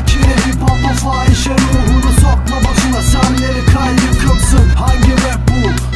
bitmez Makine hip hop'a fahişe ruhunu sokma başına Senleri kay yıkılsın Hangi rap bu?